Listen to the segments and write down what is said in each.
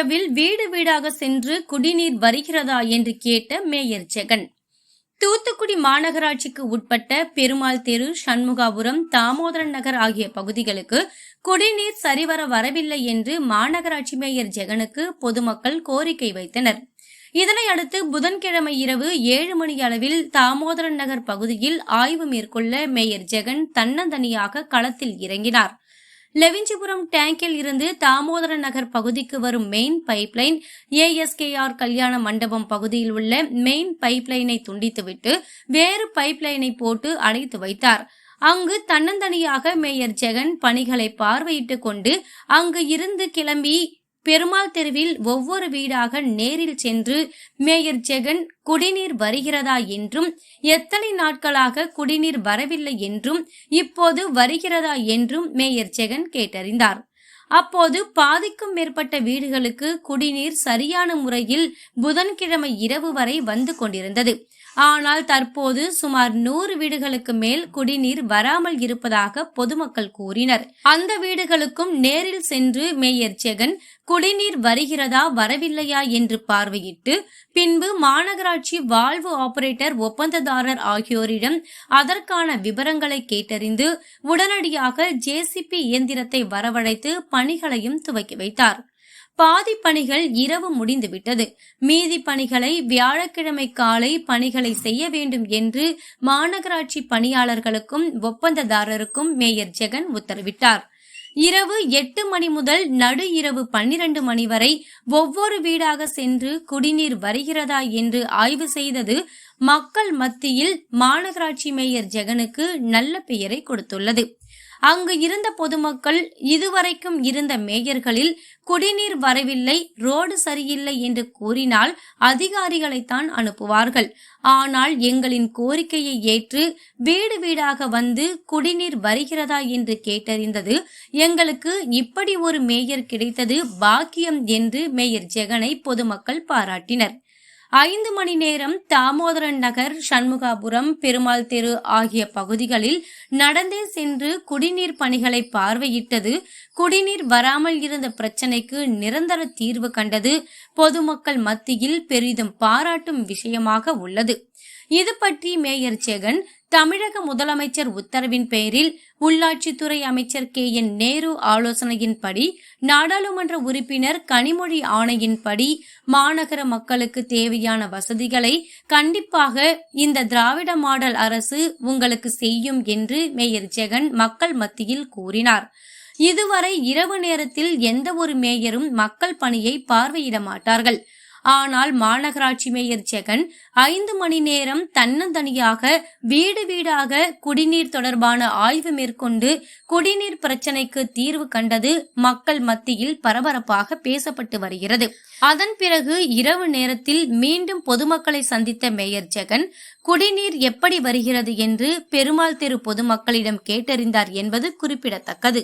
இரவில் வீடு வீடாக சென்று குடிநீர் வருகிறதா என்று கேட்ட மேயர் ஜெகன். தூத்துக்குடி மாநகராட்சிக்கு உட்பட்ட பெருமாள் தெரு சண்முகாபுரம் தாமோதரன் நகர் ஆகிய பகுதிகளுக்கு குடிநீர் சரிவர வரவில்லை என்று மாநகராட்சி மேயர் ஜெகனுக்கு பொதுமக்கள் கோரிக்கை வைத்தனர். இதனை அடுத்து புதன்கிழமை இரவு ஏழு மணி அளவில் தாமோதரன் நகர் பகுதியில் ஆய்வு மேற்கொள்ள மேயர் ஜெகன் தன்னந்தனியாக களத்தில் இறங்கினார். லெவிஞ்சிபுரம் டேங்கில் இருந்து தாமோதர நகர் பகுதிக்கு வரும் மெயின் பைப்லைன் ஏஎஸ்கேஆர் கல்யாண மண்டபம் பகுதியில் உள்ள மெயின் பைப்லைனை துண்டித்துவிட்டு வேறு பைப்லைனை போட்டு அடைத்து வைத்தார். அங்கு தன்னந்தனியாக மேயர் ஜெகன் பணிகளை பார்வையிட்டுக் கொண்டு அங்கு இருந்து கிளம்பி பெருமாள் தெருவில் ஒவ்வொரு வீடாக நேரில் சென்று மேயர் ஜெகன் குடிநீர் வருகிறதா என்றும் எத்தனை நாட்களாக குடிநீர் வரவில்லை என்றும் இப்போது வருகிறதா என்றும் மேயர் ஜெகன் கேட்டறிந்தார். அப்போது பாதிக்கும் மேற்பட்ட வீடுகளுக்கு குடிநீர் சரியான முறையில் புதன்கிழமை இரவு வரை வந்து கொண்டிருந்தது. ஆனால் தற்போது சுமார் நூறு வீடுகளுக்கு மேல் குடிநீர் வராமல் இருப்பதாக பொதுமக்கள் கூறினர். அந்த வீடுகளுக்கும் நேரில் சென்று மேயர் ஜெகன் குடிநீர் வருகிறதா வரவில்லையா என்று பார்வையிட்டு பின்பு மாநகராட்சி வாழ்வு ஆபரேட்டர் ஒப்பந்ததாரர் ஆகியோரிடம் அதற்கான விவரங்களை கேட்டறிந்து உடனடியாக ஜேசிபி இயந்திரத்தை வரவழைத்து பணிகளையும் துவக்கி வைத்தார். பாதி பணிகள் இரவு முடிந்துவிட்டது. மீதி பணிகளை வியாழக்கிழமை காலை பணிகளை செய்ய வேண்டும் என்று மாநகராட்சி பணியாளர்களுக்கும் ஒப்பந்ததாரருக்கும் மேயர் ஜெகன் உத்தரவிட்டார். இரவு எட்டு மணி முதல் நடு இரவு பன்னிரண்டு மணி வரை ஒவ்வொரு வீடாக சென்று குடிநீர் வருகிறதா என்று ஆய்வு செய்தது மக்கள் மத்தியில் மாநகராட்சி மேயர் ஜெகனுக்கு நல்ல பெயரை கொடுத்துள்ளது. அங்கு இருந்த பொதுமக்கள் இதுவரைக்கும் இருந்த மேயர்களில் குடிநீர் வரவில்லை ரோடு சரியில்லை என்று கூறினால் அதிகாரிகளைத்தான் அனுப்புவார்கள். ஆனால் எங்களின் கோரிக்கையை ஏற்று வீடு வீடாக வந்து குடிநீர் வருகிறதா என்று கேட்டறிந்தது எங்களுக்கு இப்படி ஒரு மேயர் கிடைத்தது பாக்கியம் என்று மேயர் ஜெகனை பொதுமக்கள் பாராட்டினர். ஐந்து மணி நேரம் தாமோதரன் நகர் சண்முகாபுரம் பெருமாள் தெரு ஆகிய பகுதிகளில் நடந்தே சென்று குடிநீர் பணிகளை பார்வையிட்டது குடிநீர் வராமல் இருந்த பிரச்சினைக்கு நிரந்தர தீர்வு கண்டது பொதுமக்கள் மத்தியில் பெரிதும் பாராட்டும் விஷயமாக உள்ளது. இது பற்றி மேயர் ஜெகன் தமிழக முதலமைச்சர் உத்தரவின் பெயரில் உள்ளாட்சித்துறை அமைச்சர் கே என் நேரு ஆலோசனையின்படி நாடாளுமன்ற உறுப்பினர் கனிமொழி ஆணையின்படி மாநகர மக்களுக்கு தேவையான வசதிகளை கண்டிப்பாக இந்த திராவிட மாடல் அரசு உங்களுக்கு செய்யும் என்று மேயர் ஜெகன் மக்கள் மத்தியில் கூறினார். இதுவரை இரவு நேரத்தில் எந்த ஒரு மேயரும் மக்கள் பணியை பார்வையிட மாட்டார்கள். ஆனால் மாநகராட்சி மேயர் ஜெகன் ஐந்து மணி நேரம் தன்னந்தனியாக வீடு வீடாக குடிநீர் தொடர்பான ஆய்வு மேற்கொண்டு குடிநீர் பிரச்சனைக்கு தீர்வு கண்டது மக்கள் மத்தியில் பரபரப்பாக பேசப்பட்டு வருகிறது. அதன் பிறகு இரவு நேரத்தில் மீண்டும் பொதுமக்களை சந்தித்த மேயர் ஜெகன் குடிநீர் எப்படி வருகிறது என்று பெருமாள் தெரு பொதுமக்களிடம் கேட்டறிந்தார் என்பது குறிப்பிடத்தக்கது.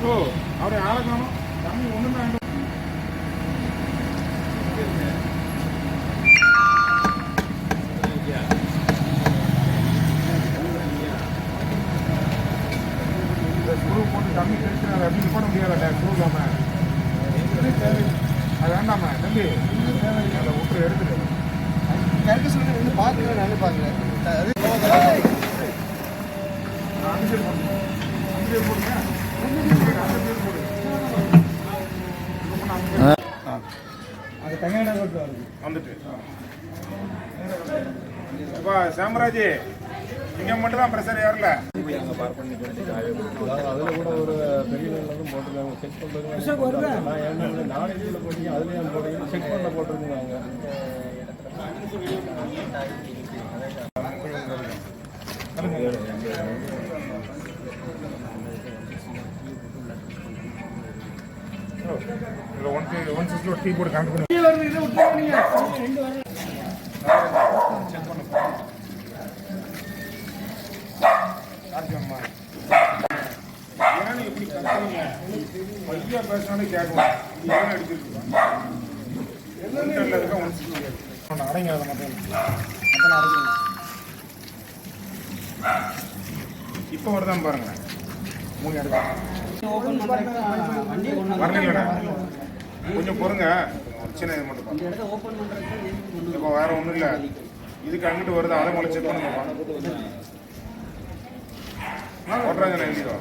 தம்பி ஒன்று தான் வாங்கிட்டு வந்துடுறேயா ஓ அவரை ஆளை காணும் தம்பி ஒன்று தான் தம்பி கழிச்சு அதை அப்படி பண்ண முடியாதுல்ல இல்லாம அது வேண்டாமா தம்பி. அதை விட்டு எடுத்துட்டு கரெக்டாக சொல்லி வந்து பார்க்குறேன் நானே பார்க்குறேன் அது அஞ்சு போடுங்க அஞ்சு போடுங்க. அது வருது. வந்துட்டு. அப்பா சாமராஜ் இங்க மட்டும் தான் ப்ரெஷர் ஏறல. அதில் கூட ஒரு பெரிய லெவலில் போட்டிருக்காங்க. செக் பண்ணுறது நான் இதில் போட்டீங்க அதுலேயும் போட்டீங்க செக் பண்ண போட்டிருந்தாங்க இதில் ஒன் ஒன் சிக்ஸ்டி ஒரு டீ போட்டு கணக்கு பண்ணி கார்த்திகம்மா. ஏன்னு இப்படி கத்துறீங்க? பையா பேசினாலே ஒன் சிக்ஸ்டி எயிட். அடைங்க அதை மட்டும் மொத்தம் அடங்கி இப்போ வருதான் பாருங்க மூணு எடுக்கலாம் கொஞ்சம் பொறுங்க. பிரச்சனை இது மட்டும் இப்போ வேற ஒன்றும் இல்லை. இதுக்கு அங்கிட்டு வருது அதை மொழி செக் பண்ணுங்கப்பா. ஓட்டுறாங்க நான் எழுதிக்கோ.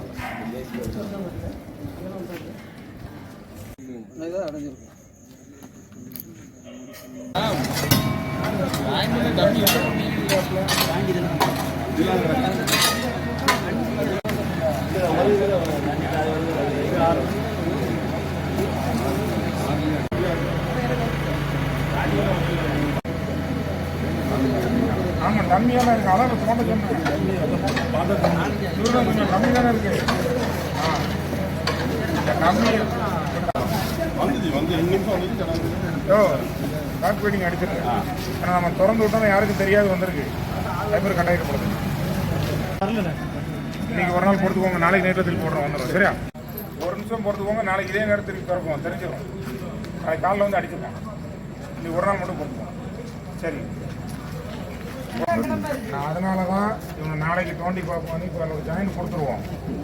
அதான் தோண்ட சொன்னேன் கொஞ்சம் கம்மி தானே இருக்கு ஆ கம்மி ஓ பேக் வெயிட்டிங் அடிச்சிருக்கு ஆனால் நம்ம திறந்து விட்டோம் யாருக்கும் தெரியாது வந்திருக்கு டைப்பர் கண்டாயிடப்படுது இன்னைக்கு ஒரு நாள் பொறுத்துக்கோங்க நாளைக்கு நைட்டில் திருப்பி போடுறோம் வந்துடும் சரியா? ஒரு நிமிஷம் பொறுத்துக்கோங்க நாளைக்கு இதே நேரம் திருப்பி திறப்போம். தெரிஞ்சிடும். நாளைக்கு காலையில் வந்து அடிச்சிருப்போம் இன்னைக்கு ஒரு நாள் மட்டும் பொறுத்துக்கோங்க சரி. நான் அதனால தான் இவங்க நாளைக்கு தோண்டி பார்ப்போம். வந்து இப்போ ஒரு ஜாயின் கொடுத்துருவோம்.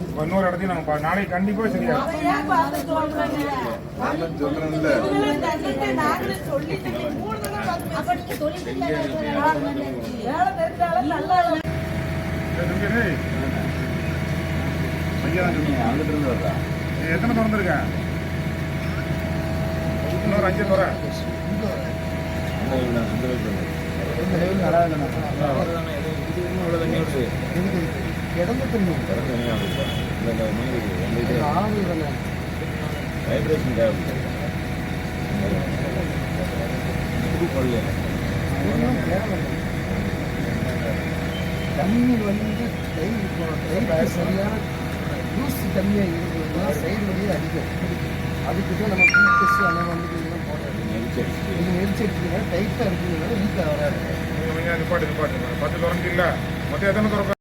இப்போ இன்னொரு இடத்தையும் நம்ம நாளைக்கு கண்டிப்பாக சரியா எத்தனை திறந்துருக்க இன்னொரு அஞ்சு துறை. தானே வைப்ரேஷன் தேவைப்படுது தண்ணீர் வந்து டைம் டைம் சரியான லூஸ் கம்மியாக இருந்ததுன்னா சைடு வழியே அடிக்கும் அதுக்கு தான் நம்ம பீக்கஸ் அந்த வந்து போடுறது இது நெரிச்சிருக்கீங்கன்னா டைட்டாக இருக்குதுனால வீட்டில் வராது. நிப்பாட்டு நிப்பாட்டு பத்து திறந்து இல்லை. மொத்தம் எத்தனை திறக்க